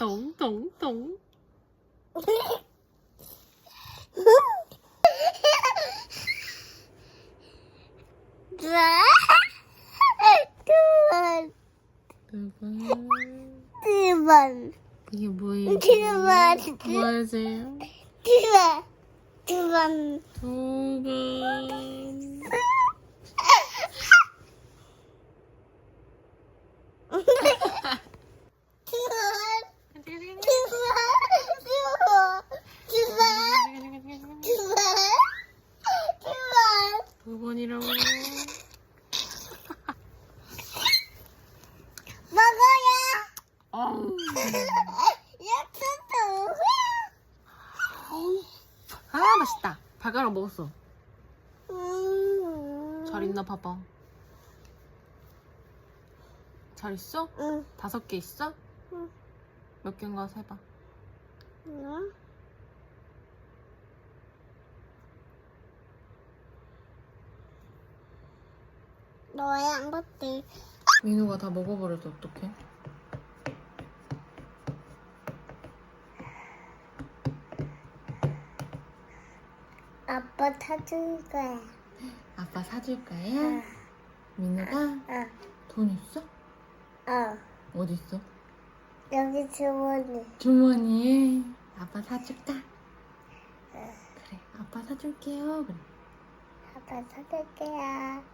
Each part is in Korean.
똥똥똥. 두 번, 두분 두 번, 이게 뭐예요? 두 번, 뭐 하세요? 두 번, 두 번. 두 분. 두 번, 두 번, 두 번, 두 번, 두 번, 두 번. 두 번이라고. 먹어요. 어우. 약속도 아 맛있다. 발가락 먹었어. 음. 잘 있나 봐봐. 잘 있어? 응. 다섯 개 있어? 응. 몇 개인가 세봐. 응. 너의 한 것들 민우가 다 먹어버려서 어떡해? 아빠 사줄 거야. 아빠 사줄 거야? 응. 민우가 어, 돈 있어? 어. 어디 있어? 여기 주머니. 주머니에 아빠 사줄까? 응. 그래 아빠 사줄게요 그래 아빠 사줄게요.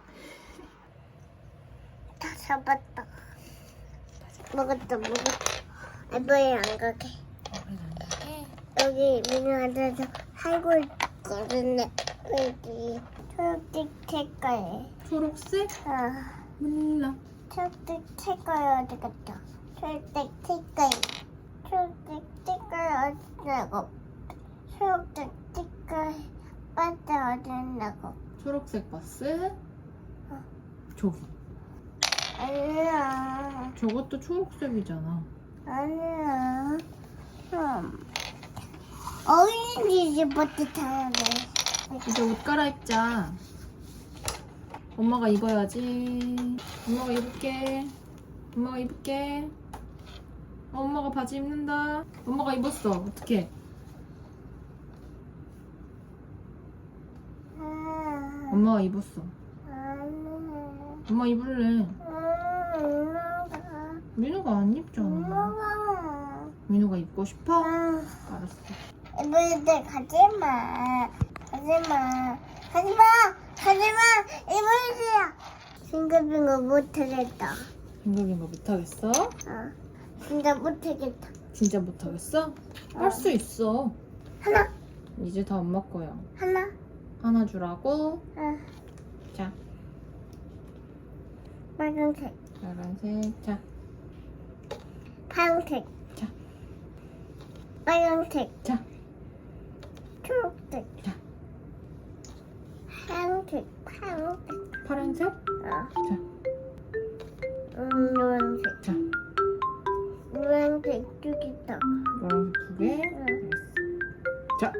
다 잡았다. 먹었다, 먹었다. 아빠에 안 가게. 그래 안 가게 여기 민우한테서 살고 있 거든요. 여기 초록색 색깔. 초록색? 아, 몰라 초록색 색깔 어디 갔다? 초록색 색깔. 초록색 색깔 어디 나고? 초록색 색깔 빠져 어디 나고? 초록색 버스 저기 아니야, 저것도 초록색이잖아 아니야. 음. 어린 이집부터 타야 돼. 이제 옷 갈아입자. 엄마가 입어야지. 엄마가 입을게. 엄마가 입을게. 어, 엄마가 바지 입는다. 엄마가 입었어. 어떡해. 아, 엄마가 입었어. 엄마 입을래. 민우가 안 입잖아. 민우가 입고 싶어? 아, 알았어 입을 때 가지 마. 가지 마. 가지 마. 가지 마. 입을게요. 싱글빙글 못하겠다. 빙글빙글 못하겠어? 어, 진짜 못하겠다. 진짜 못하겠어? 할 수 있어 하나, 이제 다 엄마 거야 하나. 하나 주라고 어, 자 빨간색, 빨간색 자 파란색. 자. 빨간색, 자. 자. 하얀색, 파란색. 파란색 어, 자 음, 노란색. 자, 노란색 두 개 더. 노란색 두 개. 응. 자,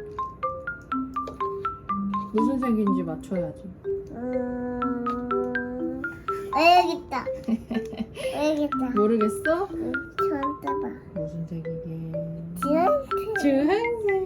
무슨 색인지 맞춰야지. 음, 아, 여기 있다. 여기 있다. 모르겠어? 응, 저한테 봐. 무슨 색이게? 주황색. 주황색.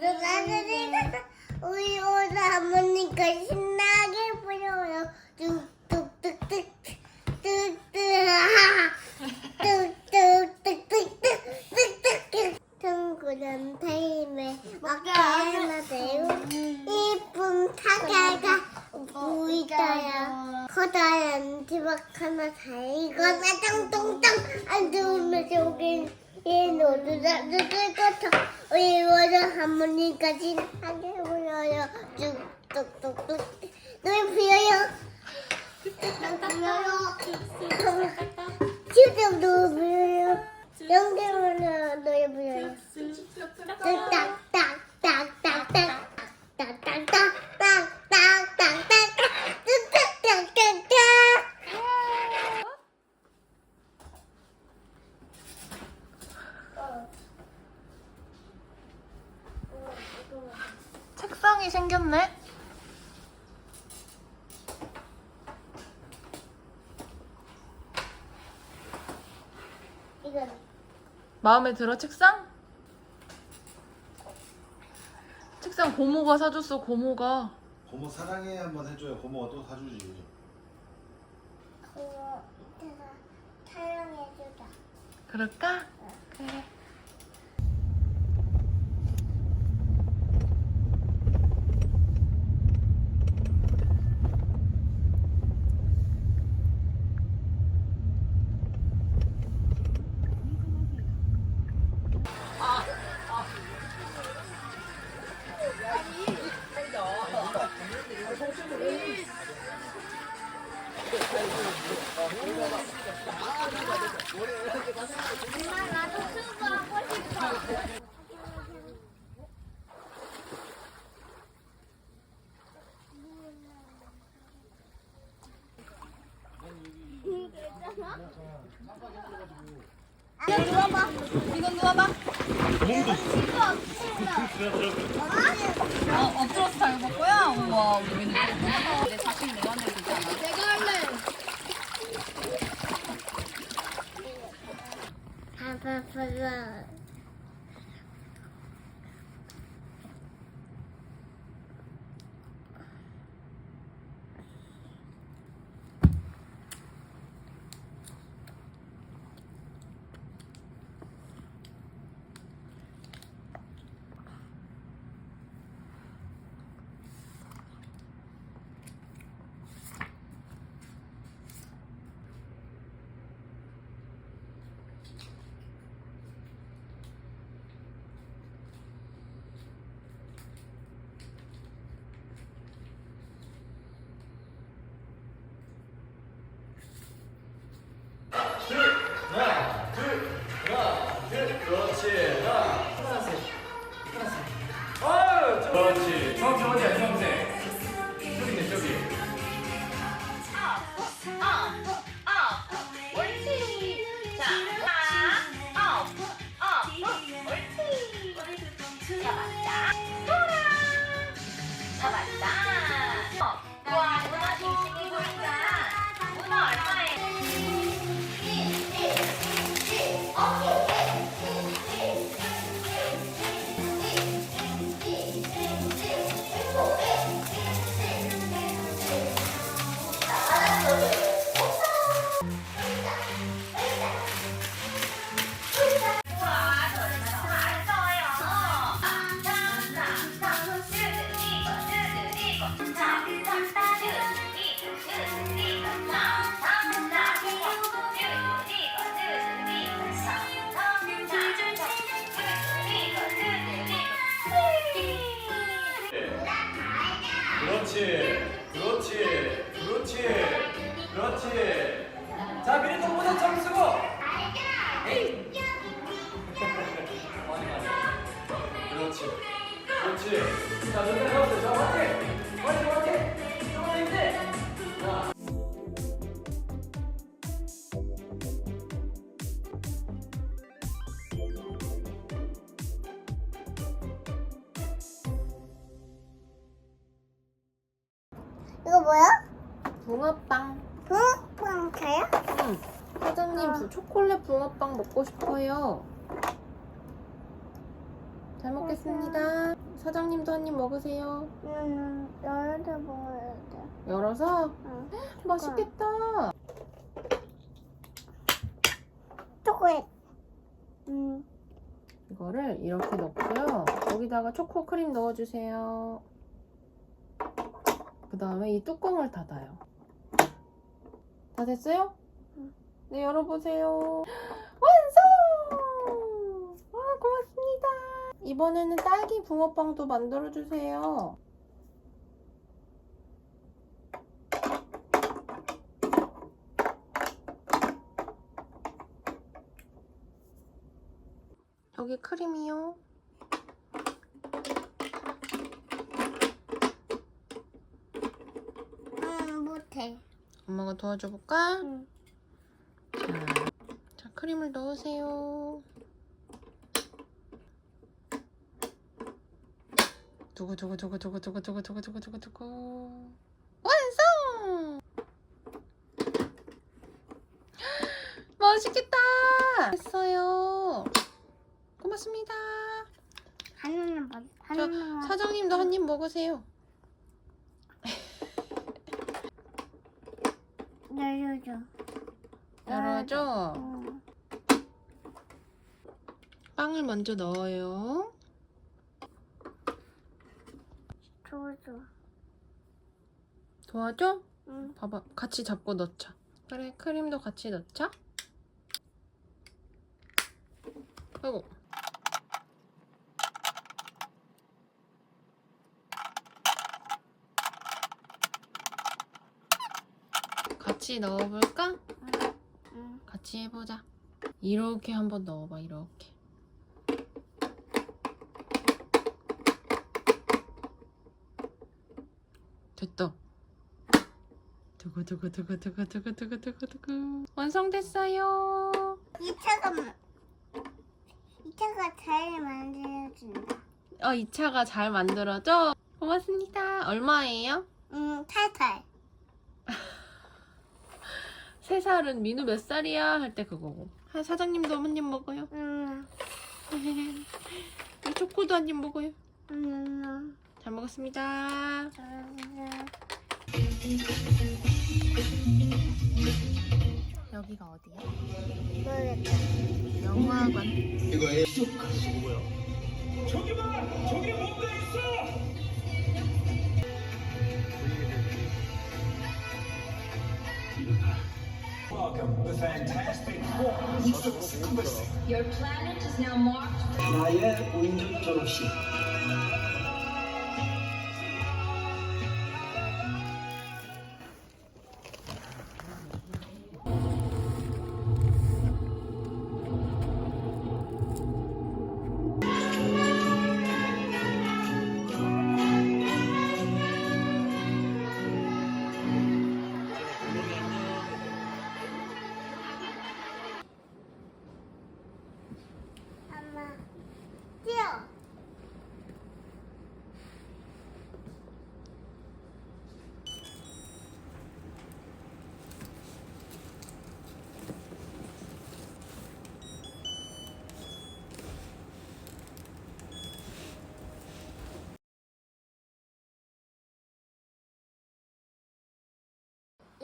누나들이가 우리 오다 할머니가 신나게 부려요. 뚝뚝뚝뚝 뚝뚝뚝뚝뚝뚝뚝뚝뚝뚝 동그란 타임에 먹게 하나 돼요. 이쁜 사과가 보이다요. 커다란 지박 하나 다 이거나 똥똥똥 안 좋으면 저기 나도 될 것같아 우리 원래 할머니까지 하게 보여요 뚝뚝뚝뚝 너희 보여요 보여요 지금 너 보여요 영대로는 너희 보여요 딱딱딱딱딱딱 딱딱딱딱딱딱딱딱딱 책상이 생겼네? 이건 마음에 들어 책상? 책상 고모가 사줬어 고모가 고모 사랑해 한번 해줘요. 고모가 또 사주지. 그거 이따가 촬영해주자. 그럴까? 엄마 나도 튜브 하고 싶어. 이건 누워봐. 이건 누워봐. 어, 엎드려서 잘 먹고요. 우와, 우리 민우. 爸爸爸 그렇지. 하나, 하나씩, 하나씩. 아유, 그렇지. 정확히 어디야, 정확 이거 뭐야? 붕어빵. 붕어빵 차요? 응. 사장님 부- 초콜릿 붕어빵 먹고 싶어요. 잘 먹겠습니다. 사장님도 한 입 먹으세요. 음, 개 먹어야 돼. 열어서 응. 맛있겠다. 초콜릿. 음, 이거를 이렇게 넣고요. 여기다가 초코 크림 넣어주세요. 그 다음에 이 뚜껑을 닫아요. 다 됐어요? 네, 열어보세요. 완성! 와, 고맙습니다. 이번에는 딸기 붕어빵도 만들어주세요. 여기 크림이요. 응, 못해. 엄마가 도와줘 볼까? 응. 자, 자, 크림을 넣으세요. 두구 두구 두구 두구 두구 두구 두구 두구 두구 두구 완성! 맛있겠다. 됐어요. 고맙습니다. 하나는 봐. 사장님도 한 입 먹으세요. 열어줘. 열어줘. 응. 빵을 먼저 넣어요. 줘줘. 도와줘? 응. 봐봐, 같이 잡고 넣자. 그래, 크림도 같이 넣자. 아이고. 같이 넣어볼까? 응. 응. 같이 해보자. 이렇게 한번 넣어봐, 이렇게. 됐다. 두구두구두구두구두구두구두구두구. 완성됐어요. 이 차가 이 차가 잘 만들어준다. 어, 이 차가 잘 만들어져. 고맙습니다. 얼마예요? 음, 탈탈. 세 살은 민우 몇 살이야? 할 때 그거고. 아, 사장님도 한 입 먹어요. 응. 우리 초코도 한 입 먹어요. 응. 잘 먹었습니다. 여기가 어디야? 모르겠다. 영화관. the fantastic Your planet is now marked. 나의 운전 졸업식.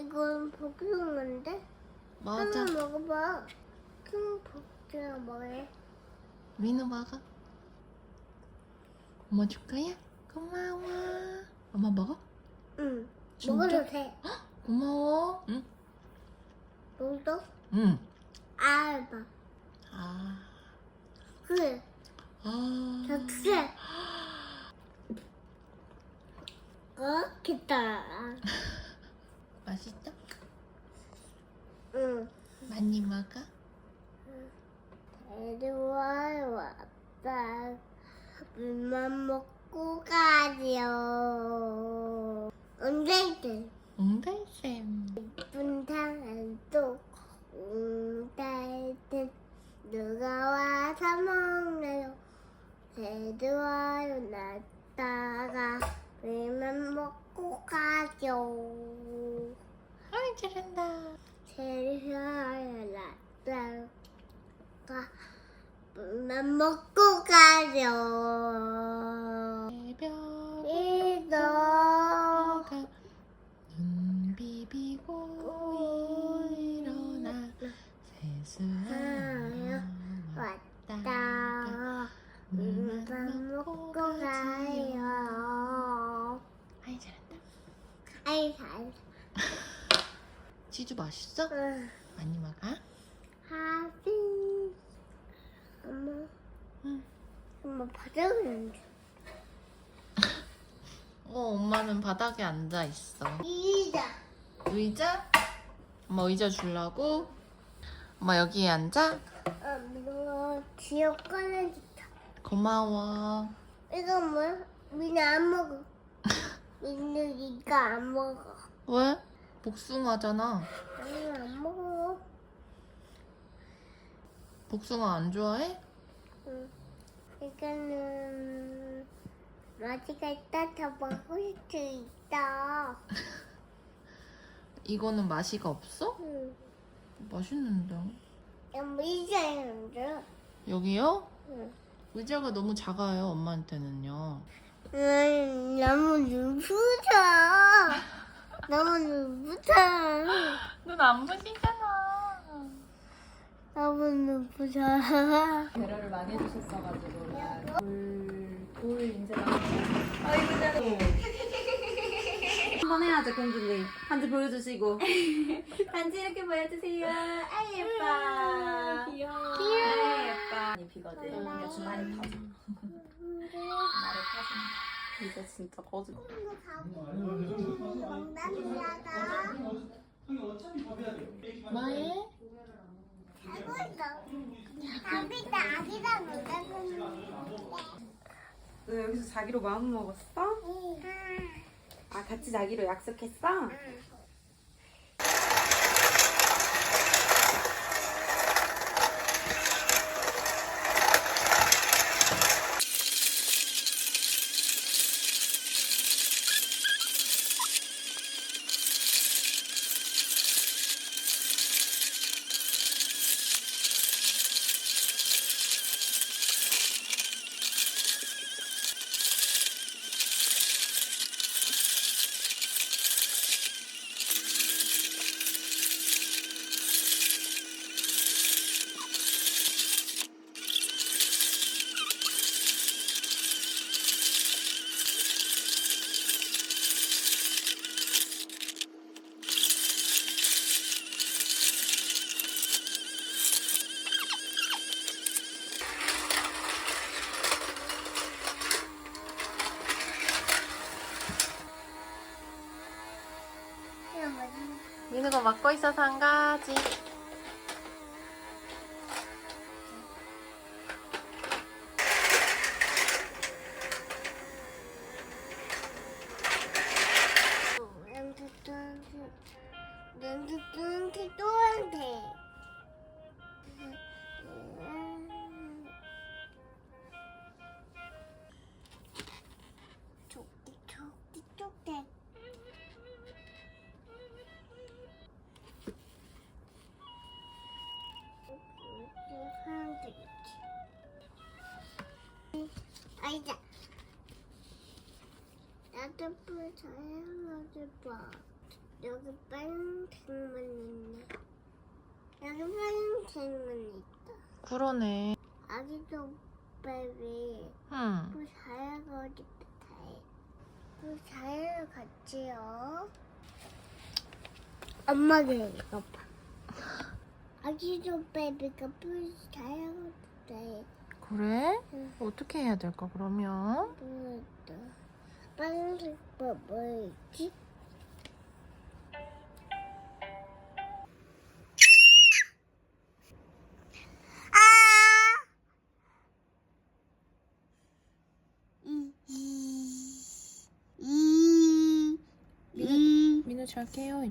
이건 복숭아인데? 맞아. 한번 먹어봐. 큰 복숭아 뭐해? 민우 먹어. 엄마 줄 거야? 고마워. 엄마 먹어? 응. 진짜? 먹어도 돼. 고마워. 응? 먹어도? 응. 알바. 아. 그래. 아. 저 그래. 어? 기다. 맛있다? 응. 많이 먹어? 이리 와, 아빠. 물만 먹고 가요. 엉덩이들. 엉덩이쌤. 예쁜 사람도 엉덩이들. 누가 와서 먹나요? 이리 와요, 나다가. 물만 먹고 가요. 아 잘한다. 재미있어요라가 맘 뭐 먹고 가려 치즈 맛있어? 응. 많이 먹어? 하비. 엄마. 응. 엄마 바닥에 앉아. 어, 엄마는 바닥에 앉아 있어. 이자. 의자? 엄마 의자 주려고? 엄마 여기에 앉아? 엄마 지역 꺼내줬다. 고마워. 이거 뭐야? 미나 안 먹어. 미는 이거 안 먹어. 왜? 복숭아잖아. 아니 안 먹어. 복숭아 안 좋아해? 응. 이거는 마지가 있다 더 먹을 수 있다. 이거는 맛이가 없어? 응. 맛있는데. 이자에 앉아. 여기요? 응. 의자가 너무 작아요, 엄마한테는요. 응, 너무 눈부셔. 너무 눈부셔. 눈안 부시잖아. 너무 눈부셔. 배려를 많이 해주셨어가지고 돌, 돌 이제 아이고 잘 한번 해야죠 공주님. 반지 보여주시고. 반지 이렇게 보여주세요. 아 예뻐. 귀여워. 아 예뻐. 많이 비거든. 이게 주말에 터져 주말에 터져 이제 진짜 터져 농담이야다. 뭐해? 살고 있어. 다비다 아기다 농담은. 너 여기서 자기로 마음 먹었어? 아 같이 자기로 약속했어? 이 민우가 맡고 있어서 한 가지. 아이자 나도 불 사용하지 봐. 여기 빨간색만 있네. 여기 빨간색만 있다. 그러네. 아기도 베비 응. 불 사용하지 못해. 불 사용 같이요. 엄마가 이거 봐. 아기도 베비가 불 사용하지 못해. 그래? 응. 어떻게 해야 될까, 그러면? 뭐였다. 빨간색 뭐 뭐였지? 아! 민우 잘 깨요.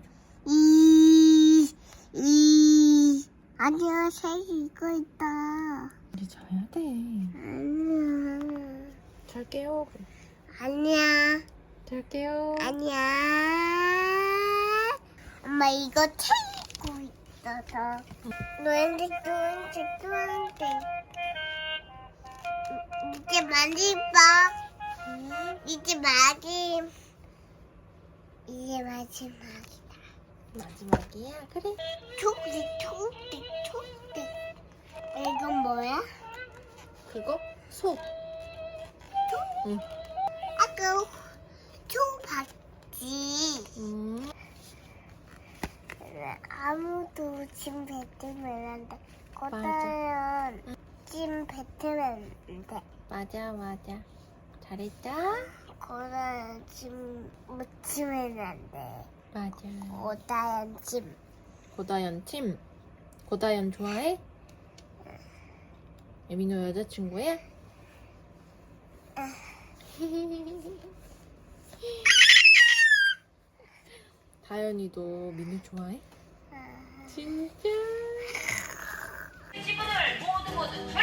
이, 이. 아니야, 색이 이거 있다. 자야 돼. 아니야. 잘 깨요. 아니야. 잘 깨요. 아니야. 엄마 이거 채고 있어서. 노란색, 노란색, 노란색. 이제 많이 봐. 이제 마지. 이제 마지막이다. 마지막이야. 그래. 초록색, 초록색, 초록색. 이건 뭐야? 그거? 소. 아까 초 봤지. 음. 아무도 찜안 돼. 고다연 찜 뱉으면 안 돼. 맞아 맞아. 잘했죠? 고다연 찜 묻히면 안 돼. 맞아. 고다연 찜. 고다연 팀. 고다연 좋아해? 예민호 여자친구야? 다연이도 민우 좋아해? 진짜? 다음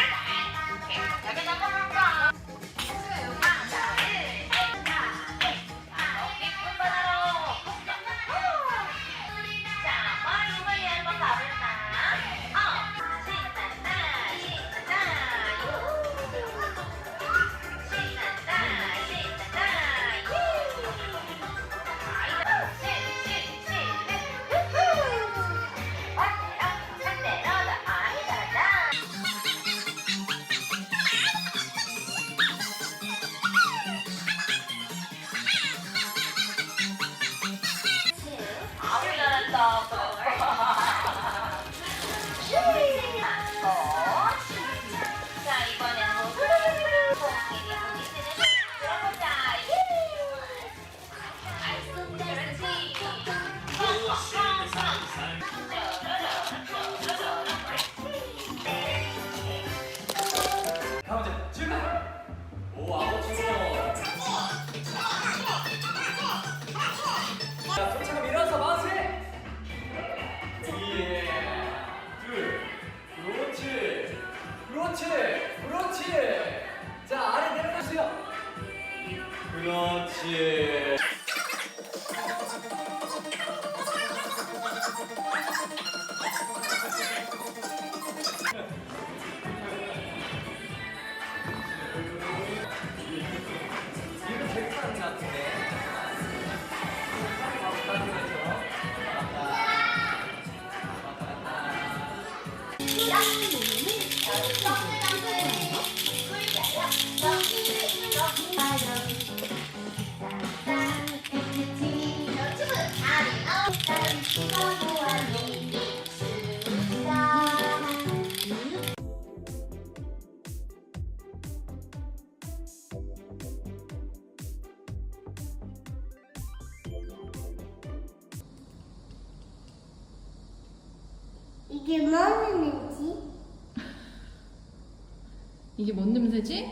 이게 뭔 냄새지?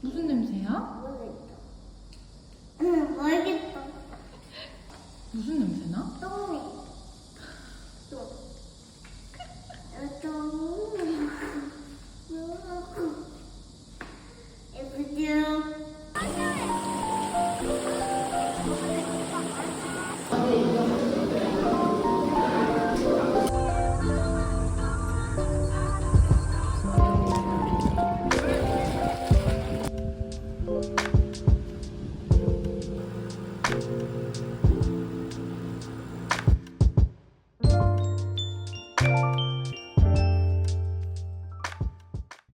무슨 냄새야? 모르겠어. 응, 모르겠어. 무슨 냄새나? 똥